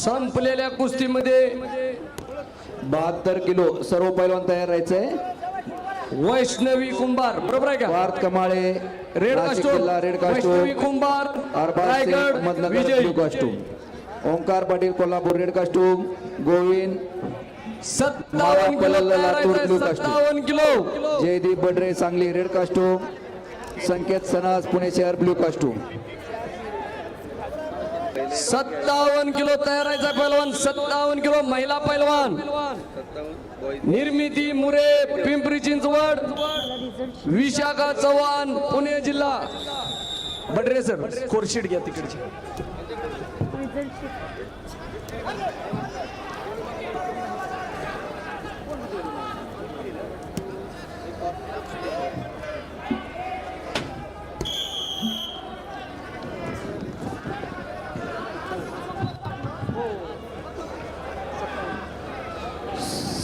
संपलेल्या कुस्तीमध्ये बहात्तर किलो सर्व पैलवान तयार राहायचंय. वैष्णवी कुंभार बरोबर आहे का? Parth Kamale red costume red Vaishnavi costume Kumbhar Raigad Vijay. Blue costume. Omkar Patil Kolhapur red costume. Govind सत्तावन्न किलो. सत्तावन्न kilo. Jaydeep Badre Sangli red costume. Sanket Sanaj Pune शहर ब्लू कास्टूम. सत्तावन्न किलो तयार आहे पैलवान सत्तावन्न kilo महिला पैलवान निर्मिती मुरे पिंपरी चिंचवड विशाखा चव्हाण पुणे जिल्हा. बडरे सर कोरशीट घ्या तिकडची.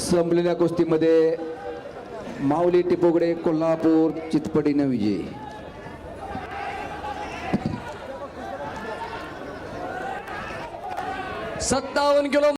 संपलेल्या कुस्तीमध्ये माऊली टिपोगडे कोल्हापूर चितपटीनं विजय सत्तावन्न किलो